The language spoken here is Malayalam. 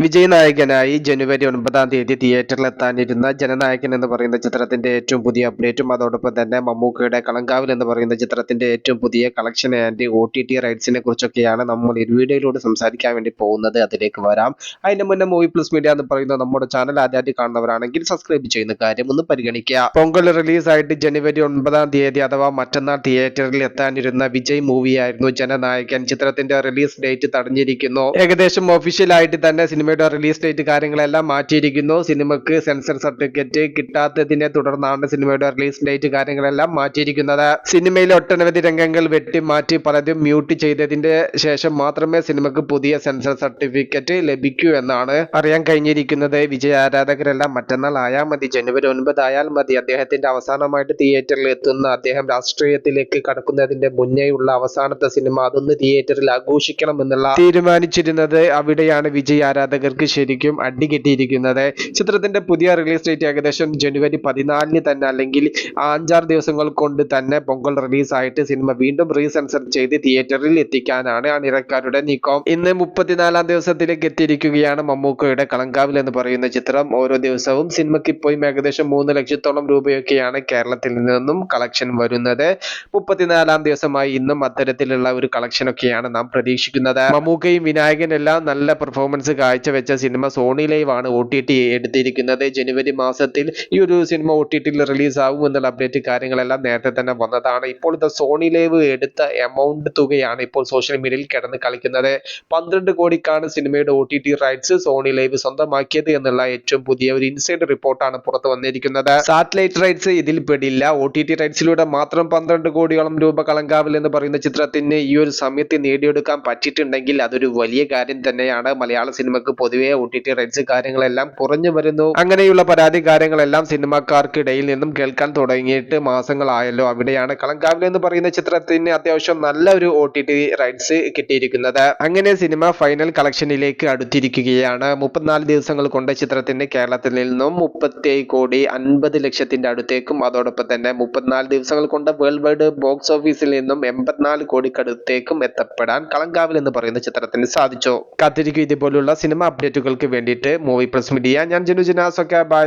വിജയ് നായകനായി ജനുവരി ഒൻപതാം തീയതി തിയേറ്ററിൽ എത്താനിരുന്ന ജനനായകൻ എന്ന് പറയുന്ന ചിത്രത്തിന്റെ ഏറ്റവും പുതിയ അപ്ഡേറ്റും അതോടൊപ്പം തന്നെ മമ്മൂക്കയുടെ കളങ്കാവിൽ എന്ന് പറയുന്ന ചിത്രത്തിന്റെ ഏറ്റവും പുതിയ collection and O T T റൈറ്റ്സിനെ കുറിച്ചൊക്കെയാണ് നമ്മൾ ഈ വീഡിയോയിലൂടെ സംസാരിക്കാൻ വേണ്ടി പോകുന്നത്. അതിലേക്ക് വരാം. അതിന് മുന്നേ മൂവി പ്ലസ് മീഡിയ എന്ന് പറയുന്ന നമ്മുടെ ചാനൽ ആദ്യമായിട്ട് കാണുന്നവരാണെങ്കിൽ സബ്സ്ക്രൈബ് ചെയ്യുന്ന കാര്യം ഒന്ന് പരിഗണിക്കുക. പൊങ്കൽ റിലീസായിട്ട് ജനുവരി ഒൻപതാം തീയതി അഥവാ മറ്റന്നാൾ തിയേറ്ററിൽ എത്താനിരുന്ന വിജയ് മൂവിയായിരുന്നു ജനനായകൻ. ചിത്രത്തിന്റെ റിലീസ് ഡേറ്റ് തടഞ്ഞിരിക്കുന്നു. ഏകദേശം ഒഫീഷ്യലായിട്ട് തന്നെ സിനിമയുടെ റിലീസ് ഡേറ്റ് കാര്യങ്ങളെല്ലാം മാറ്റിയിരിക്കുന്നു. സിനിമക്ക് സെൻസർ സർട്ടിഫിക്കറ്റ് കിട്ടാത്തതിനെ തുടർന്നാണ് സിനിമയുടെ റിലീസ് ഡേറ്റ് കാര്യങ്ങളെല്ലാം മാറ്റിയിരിക്കുന്നത്. സിനിമയിലെ ഒട്ടനവധി രംഗങ്ങൾ വെട്ടി മാറ്റി പലതും മ്യൂട്ട് ചെയ്തതിന്റെ ശേഷം മാത്രമേ സിനിമക്ക് പുതിയ സെൻസർ സർട്ടിഫിക്കറ്റ് ലഭിക്കൂ എന്നാണ് അറിയാൻ കഴിഞ്ഞിരിക്കുന്നത്. വിജയ ആരാധകരെല്ലാം മറ്റന്നാൾ ആയാൽ മതി ജനുവരി ഒൻപത് ആയാൽ മതി. അദ്ദേഹത്തിന്റെ അവസാനമായിട്ട് തിയേറ്ററിൽ എത്തുന്ന അദ്ദേഹം രാഷ്ട്രീയത്തിലേക്ക് കടക്കുന്നതിന്റെ മുന്നേയുള്ള അവസാനത്തെ സിനിമ അതൊന്ന് തിയേറ്ററിൽ ആഘോഷിക്കണം എന്നുള്ള തീരുമാനിച്ചിരുന്നത് അവിടെയാണ് വിജയ് ആരാധകർക്ക് ശരിക്കും അടി കിട്ടിയിരിക്കുന്നത്. ചിത്രത്തിന്റെ പുതിയ റിലീസ് ഡേറ്റ് ഏകദേശം ജനുവരി പതിനാലിന് തന്നെ അല്ലെങ്കിൽ അഞ്ചാറ് ദിവസങ്ങൾ കൊണ്ട് തന്നെ പൊങ്കൽ റിലീസ് ആയിട്ട് സിനിമ വീണ്ടും റീസെൻസർ ചെയ്ത് തിയേറ്ററിൽ എത്തിക്കാനാണ് അണിറക്കാരുടെ നീക്കം. ഇന്ന് മുപ്പത്തിനാലാം ദിവസത്തിലേക്ക് എത്തിയിരിക്കുകയാണ് മമ്മൂക്കയുടെ കളങ്കാവിൽ എന്ന് പറയുന്ന ചിത്രം. ഓരോ ദിവസവും സിനിമയ്ക്ക് ഇപ്പോഴും ഏകദേശം മൂന്ന് ലക്ഷത്തോളം രൂപയൊക്കെയാണ് കേരളത്തിൽ നിന്നും കളക്ഷൻ വരുന്നത്. മുപ്പത്തിനാലാം ദിവസമായി ഇന്നും അത്തരത്തിലുള്ള ഒരു കളക്ഷൻ ഒക്കെയാണ് നാം പ്രതീക്ഷിക്കുന്നത്. മമ്മൂക്കയും വിനായകനെല്ലാം നല്ല പെർഫോമൻസ് കാഴ്ചവെച്ച സിനിമ സോണി ലൈവ് ആണ് ഒ ടി ടി എടുത്തിരിക്കുന്നത്. ജനുവരി മാസത്തിൽ ഈ ഒരു സിനിമ ഒ ടി ടിയിൽ റിലീസ് ആകും എന്നുള്ള അപ്ഡേറ്റ് കാര്യങ്ങളെല്ലാം നേരത്തെ തന്നെ വന്നതാണ്. ഇപ്പോൾ ഇത് സോണി ലൈവ് എടുത്ത എമൗണ്ട് തുകയാണ് ഇപ്പോൾ സോഷ്യൽ മീഡിയയിൽ കിടന്ന് കളിക്കുന്നത്. പന്ത്രണ്ട് കോടിക്കാണ് സിനിമയുടെ O T T rights Sony LIV സ്വന്തമാക്കിയത് എന്നുള്ള ഏറ്റവും പുതിയ ഒരു ഇൻസൈഡ് റിപ്പോർട്ടാണ് പുറത്തു വന്നിരിക്കുന്നത്. സാറ്റലൈറ്റ് റൈറ്റ്സ് ഇതിൽ പെടില്ല. ഒ ടി ടി റൈറ്റ്സിലൂടെ മാത്രം പന്ത്രണ്ട് കോടിയോളം രൂപ കളങ്കാവിൽ എന്ന് പറയുന്ന ചിത്രത്തിന് ഈ ഒരു സമയത്ത് നേടിയെടുക്കാൻ പറ്റിയിട്ടുണ്ടെങ്കിൽ അതൊരു വലിയ കാര്യം തന്നെയാണ്. മലയാള സിനിമക്ക് പൊതുവെ ഒ ടി ടി റൈറ്റ്സ് കാര്യങ്ങളെല്ലാം കുറഞ്ഞു വരുന്നു. അങ്ങനെയുള്ള പരാതി കാര്യങ്ങളെല്ലാം സിനിമാക്കാർക്കിടയിൽ നിന്നും കേൾക്കാൻ തുടങ്ങിയിട്ട് മാസങ്ങളായല്ലോ. അവിടെയാണ് കളങ്കാവിൽ എന്ന് പറയുന്ന ചിത്രത്തിന് അത്യാവശ്യം നല്ല ഒരു ഒ ടി ടി റൈറ്റ്സ് കിട്ടിയിരിക്കുന്നത്. അങ്ങനെ സിനിമ ഫൈനൽ കളക്ഷനിലേക്ക് അടുത്തിരിക്കുകയാണ്. മുപ്പത്തിനാല് ദിവസങ്ങൾ കൊണ്ട് ചിത്രത്തിന് കേരളത്തിൽ നിന്നും മുപ്പത്തി കോടി അൻപത് ലക്ഷത്തിന്റെ അടുത്തേക്കും. അതോടൊപ്പം തന്നെ മുപ്പത്തിനാല് ദിവസങ്ങൾ കൊണ്ട് വേൾഡ് വൈഡ് ബോക്സ് ഓഫീസിൽ നിന്നും എൺപത്തിനാല് കോടിക്കടുത്തേക്കും എത്തപ്പെടാൻ കളങ്കാവിൽ എന്ന് പറയുന്ന ചിത്രത്തിന് സാധിച്ചു. കാത്തിരിക്കും ഇതുപോലുള്ള സിനിമ അപ്ഡേറ്റുകൾക്ക് വേണ്ടിയിട്ട് മൂവി പ്ലസ് മീഡിയ ഞാൻ ജനുജനാസ് ഒക്കെ ബൈ